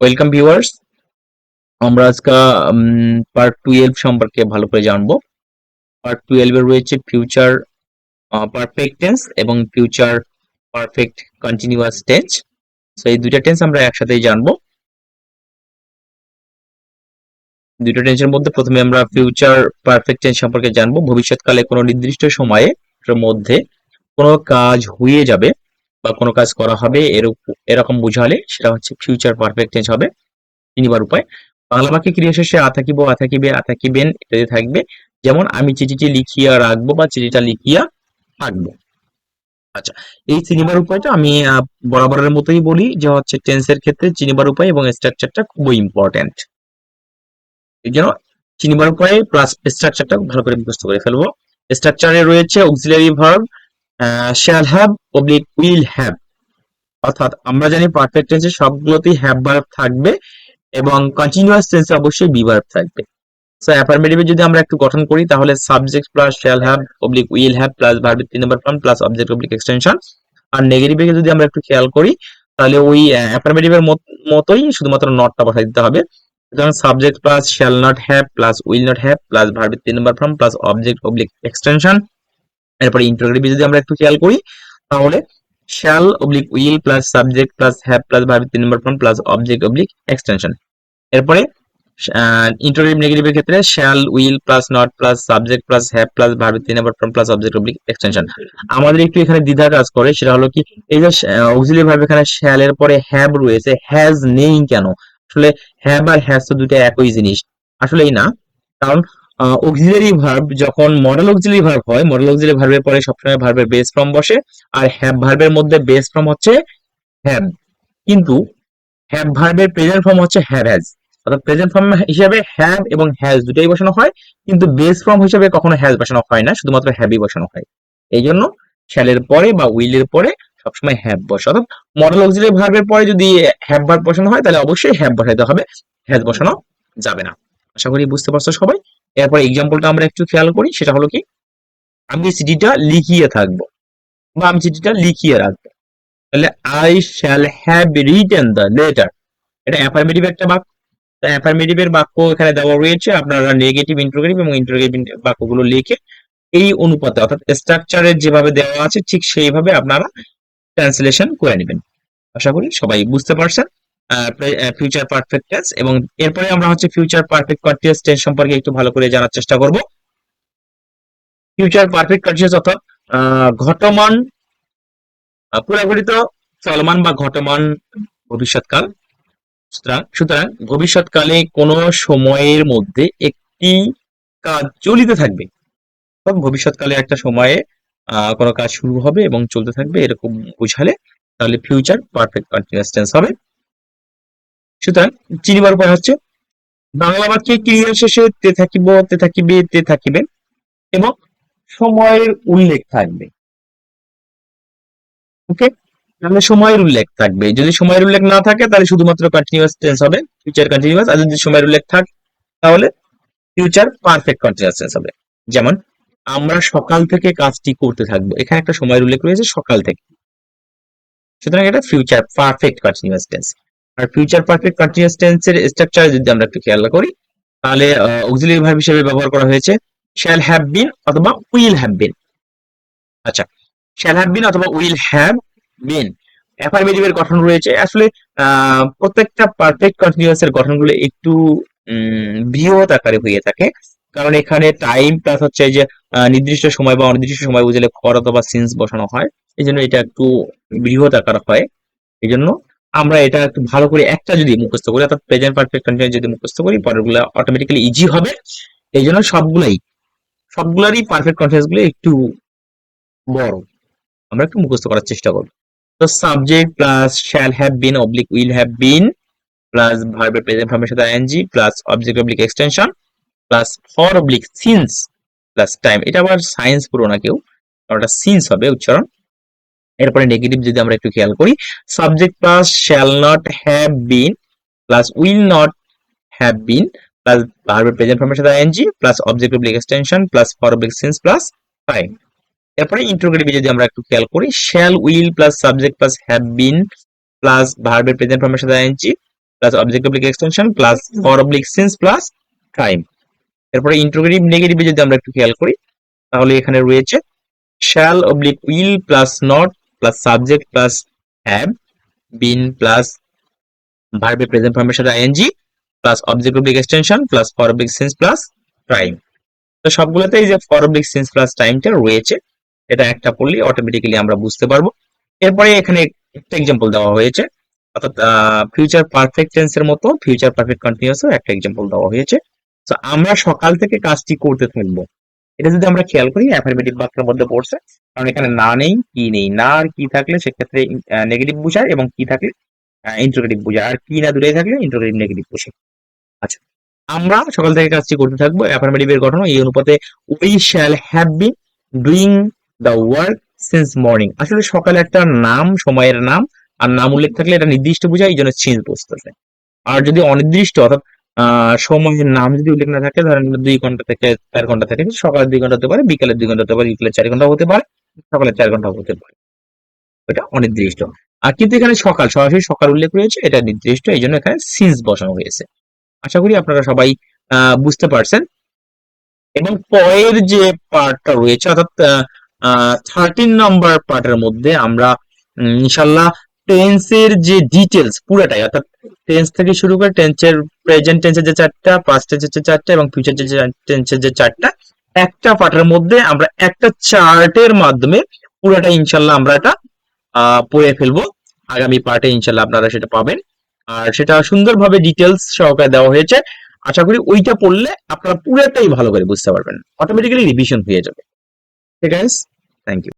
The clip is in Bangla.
ওয়েলকাম ভিউয়ার্স আমরা আজকে পার্ট টুয়েলভ সম্পর্কে ভালো করে জানব। পার্ট টুয়েলভে রয়েছে ফিউচার পারফেক্ট টেন্স এবং future perfect continuous tense so এই দুইটা টেন্স আমরা একসাথেই জানব। দুইটা টেন্সের মধ্যে প্রথমে আমরা ফিউচার পারফেক্ট টেন্স সম্পর্কে জানব। ভবিষ্যৎকালে কোনো নির্দিষ্ট সময়ে, এর মধ্যে কোনো কাজ হয়ে যাবে। বা কোনো কাজ করা হবে এরক- এরকম বোঝালে সেটা হচ্ছে ফিউচার পারফেক্ট টেন্স হবে। চিনিবার উপায়, বাংলা বাক্যে ক্রিয়া শেষে আ থাকিব আ থাকিবে আ থাকিবেন ইত্যাদি থাকবে। যেমন আমি চিঠিটি লিখিয়া রাখব বা চিঠিটা লিখিয়া থাকব। আচ্ছা এই চিনিবার উপায়টা আমি বরাবরের মতোই বলি যে হচ্ছে টেন্সের ক্ষেত্রে চিনিবার উপায় এবং স্ট্রাকচারটা খুবই ইম্পর্টেন্ট এই জন্য চিনিবার উপায় প্লাস স্ট্রাকচারটা ভালো করে মুখস্থ করে ফেলব। স্ট্রাকচারে রয়েছে auxiliary verb shall have oblique will have অর্থাৎ আমরা জানি পারফেক্ট টেন্সে সবগুলোতেই হ্যাভ ভার্ব থাকবে এবং কন্টিনিউয়াস টেন্সে অবশ্যই বি ভার্ব থাকবে। সো অ্যাফার্মেটিভে যদি আমরা একটু গঠন করি, তাহলে subject plus shall have oblique will have plus ভার্বের তিন নম্বর form plus object oblique extension আর নেগেটিভে যদি আমরা একটু খেয়াল করি, তাহলে ওই অ্যাফার্মেটিভের মতোই শুধুমাত্র নটটা বসাই দিতে হবে। সুতরাং subject plus shall not have plus will not have plus ভার্বের তিন নম্বর form plus object oblique extension এরপরে ইন্টারোগেটিভে যদি আমরা একটু খেয়াল করি, তাহলে shall oblique will plus subject plus have plus ভার্বের তিন নম্বর form plus object oblique extension এরপরে ইন্টারোগেটিভ নেগেটিভের ক্ষেত্রে shall will plus not plus subject plus have plus ভার্বের তিন নম্বর form plus object oblique extension আমাদের একটু এখানে দ্বিধা কাজ করে, সেটা হলো কি, এই যে অক্সিলারি ভার্ব এখানে শ্যাল এর পরে হ্যাভ রয়েছে হ্যাজ নেই কেন? আসলে হ্যাভ আর হ্যাজ তো দুটো একই জিনিস। আসলেই না, কারণ অক্সিলারি ভার্ব যখন মডেল অক্সিলারি ভার্ব হয় মডেল অক্সিলারি ভার্বের পরে সবসময় ভার্বের বেস ফর্ম বসে, আর হ্যাভ ভার্বের মধ্যে বেস ফর্ম হচ্ছে হ্যাভ কিন্তু হ্যাভ ভার্বের প্রেজেন্ট ফর্ম হচ্ছে হ্যাভ হ্যাজ অর্থাৎ প্রেজেন্ট ফর্ম হিসেবে হ্যাভ এবং হ্যাজ দুটোই বসানো হয়, কিন্তু বেস ফর্ম হিসেবে কখনো হ্যাজ বসানো হয় না, শুধুমাত্র হ্যাভই বসানো হয়। এই জন্য শ্যালের পরে বা উইলের পরে সবসময় হ্যাভ বসে। অর্থাৎ মডেল অক্সিলারি ভার্বের পরে যদি হ্যাভ ভার্ব বসানো হয়, তাহলে অবশ্যই হ্যাভ বসাইতে হবে হ্যাজ বসানো যাবে না। আশা করি বুঝতে পারছ সবাই। এরপর এক্সাম্পলটা আমরা একটু খেয়াল করি, সেটা হলো কি? আমি চিঠিটা লিখিয়ে থাকব বা আমি চিঠিটা লিখিয়ে রাখব। তাহলে I shall have written the letter এটা অ্যাফার্মেটিভ একটা বাক্য। তা অ্যাফার্মেটিভের বাক্য এখানে দেওয়া রয়েছে। আপনারা নেগেটিভ ইন্টারোগেটিভ এবং ইন্টারোগেটিভ বাক্যগুলো লিখে এই অনুপাতে, অর্থাৎ স্ট্রাকচারের যেভাবে দেওয়া আছে, ঠিক সেইভাবে আপনারা ট্রান্সলেশন করে নেবেন। আশা করি সবাই বুঝতে পারছেন। ফিউচার পারফেক্ট টেন্স এবং এরপরে আমরা হচ্ছে ফিউচার পারফেক্ট কন্টিনিউয়াস টেন্স সম্পর্কে একটু ভালো করে জানার চেষ্টা করব। ফিউচার পারফেক্ট কন্টিনিউয়াস অর্থাৎ ঘটমান পুরাগঠিত চলমান বা ঘটমান ভবিষ্যৎকাল। সুতরাং ভবিষ্যৎকালে কোনো সময়ের মধ্যে একটি কাজ চলিতে থাকবে। ভবিষ্যৎকালে একটা সময়ে কোনো কাজ শুরু হবে এবং চলতে থাকবে, এরকম বুঝালে তাহলে ফিউচার পারফেক্ট কন্টিনিউয়াস টেন্স হবে। সুতরাং চিনিবার উপায় হচ্ছে বাংলা বাক্যে ক্রিয়া শেষে তে থাকিব, তে থাকিবে তে থাকিবে এবং সময়ের উল্লেখ থাকবে। ওকে তাহলে সময়ের উল্লেখ থাকবে। যদি সময়ের উল্লেখ না থাকে, তাহলে শুধুমাত্র কন্টিনিউয়াস টেন্স হবে ফিউচার কন্টিনিউয়াস আর যদি সময়ের উল্লেখ থাকে, তাহলে ফিউচার পারফেক্ট কন্টিনিউয়াস টেন্স হবে। যেমন, আমরা সকাল থেকে কাজটি করতে থাকব। এখানে একটা সময়ের উল্লেখ রয়েছে সকাল থেকে। সুতরাং এটা ফিউচার পারফেক্ট কন্টিনিউয়াস টেন্স আর ফিউচার পারফেক্ট কন্টিনিউয়াস টেন্সের স্ট্রাকচার যদি আমরা একটু খেয়াল করি, তাহলে অক্সিলারি ভার্ব হিসেবে ব্যবহার করা হয়েছে শ্যাল হ্যাভ বিন অথবা উইল হ্যাভ বিন আচ্ছা শ্যাল হ্যাভ বিন অথবা উইল হ্যাভ বিন অ্যাফার্মেটিভের গঠন রয়েছে। আসলে প্রত্যেকটা পারফেক্ট কন্টিনিউয়াস এর গঠনগুলো একটু বৃহৎ আকারে হয়ে থাকে। কারণ এখানে টাইম প্লাস হচ্ছে যে নির্দিষ্ট সময় বা অনির্দিষ্ট সময় বুঝলে ফর অথবা সিন্স বসানো হয়। এই জন্য এটা একটু বৃহৎ আকার হয়। এই জন্য আমরা এটা একটু ভালো করে একটা যদি মুখস্থ করি, অর্থাৎ প্রেজেন্ট পারফেক্ট কন্টিনিউয়াস যদি মুখস্থ করি, পরেরগুলো অটোমেটিক্যালি ইজি হবে। এই জন্য সবগুলাই, সবগুলারই পারফেক্ট কন্টিনিউয়াসগুলো একটু বড়। আমরা একটু মুখস্থ করার চেষ্টা করব। তো subject plus shall have been oblique will have been plus ভার্বের প্রেজেন্ট ফর্মের সাথে ING plus object oblique extension plus for oblique since plus time এটা আবার সায়েন্স পুরো না কেউ এটা সিন্স হবে উচ্চারণ। এরপরে নেগেটিভ যদি আমরা একটু খেয়াল করি subject plus shall not have been plus will not have been plus ভার্বের প্রেজেন্ট ফর্মের সাথে ING plus object oblique extension plus for oblique since plus time এরপরে ইন্টারোগেটিভে যদি আমরা একটু খেয়াল করি shall will plus subject plus have been plus ভার্বের প্রেজেন্ট ফর্মের সাথে ING plus object oblique extension plus for oblique since plus time এরপরে ইন্ট্রোগেটিভ নেগেটিভে যদি আমরা একটু খেয়াল করি, তাহলে এখানে রয়েছে shall oblique will plus not plus subject plus have been plus ভার্বে present ফর্মের সাথে ING plus object oblique extension plus for oblique since plus time তো সবগুলোতেই যে ফর অবলিক সিন্স প্লাস টাইমটা রয়েছে, এটা একটা পড়লে অটোমেটিক্যালি আমরা বুঝতে পারব। এরপরে এখানে একটা এক্সাম্পল দেওয়া হয়েছে, অর্থাৎ ফিউচার পারফেক্ট টেন্সের মতো ফিউচার পারফেক্ট কন্টিনিউয়াসও একটা এক্সাম্পল দেওয়া হয়েছে। তো আমরা সকাল থেকে কাজটি করতে থাকব। এটা যদি আমরা খেয়াল করি অ্যাফার্মেটিভ বাক্যের মধ্যে পড়ছে, কারণ এখানে না নেই, কি নেই, না আর কি থাকলে সেক্ষেত্রে নেগেটিভ বোঝায় এবং কি থাকলে ইন্টারোগেটিভ বোঝায়। আর কি না দূরে থাকলে ইন্টারোগেটিভ নেগেটিভ বোঝায়। আচ্ছা আমরা সকাল থেকে কাজটি করতে থাকব। অ্যাফার্মেটিভ এর গঠন এই অনুপাতে we shall have been doing the work since morning আসলে সকালে একটা নাম, সময়ের নাম, আর নাম উল্লেখ থাকলে এটা নির্দিষ্ট বোঝায়, এই জন্য সিন্স বসতেছে আর যদি অনির্দিষ্ট, অর্থাৎ সময়ের নাম যদি উল্লেখ না থাকে, ধরেন দুই ঘণ্টা থেকে চার ঘণ্টা থেকে সকালের দুই ঘণ্টা হতে পারে, বিকালের দুই ঘণ্টা হতে পারে বিকালে চার ঘণ্টা হতে পারে, সকালের চার ঘণ্টা হতে পারে। এটা অনির্দিষ্ট। আর কিন্তু এখানে সকাল, সরাসরি সকাল উল্লেখ রয়েছে, এটা নির্দিষ্ট, এই জন্য এখানে সিন্স বসানো হয়েছে। আশা করি আপনারা সবাই বুঝতে পারছেন। এবং পরের যে পার্টটা রয়েছে, অর্থাৎ থার্টিন নাম্বার পার্টের মধ্যে আমরা ইনশাল্লাহ টেন্সের যে ডিটেলস পুরোটাই, অর্থাৎ টেন্স থেকে শুরু করে টেন্সের প্রেজেন্ট টেন্সের যে চারটা পাস্ট টেন্সের যে চারটা এবং ফিউচার টেন্সের যে চারটা, একটা পার্টের মধ্যে আমরা একটা চার্টের মাধ্যমে পুরোটা ইনশাল্লাহ আমরা এটা পড়ে ফেলব। আগামী পার্টে ইনশাল্লাহ আপনারা সেটা পাবেন। আর সেটা সুন্দরভাবে ডিটেলস সহকারে দেওয়া হয়েছে। আশা করি ওইটা পড়লে আপনারা পুরোটাই ভালো করে বুঝতে পারবেন। অটোমেটিক্যালি রিভিশন হয়ে যাবে। ঠিক আছে থ্যাংক ইউ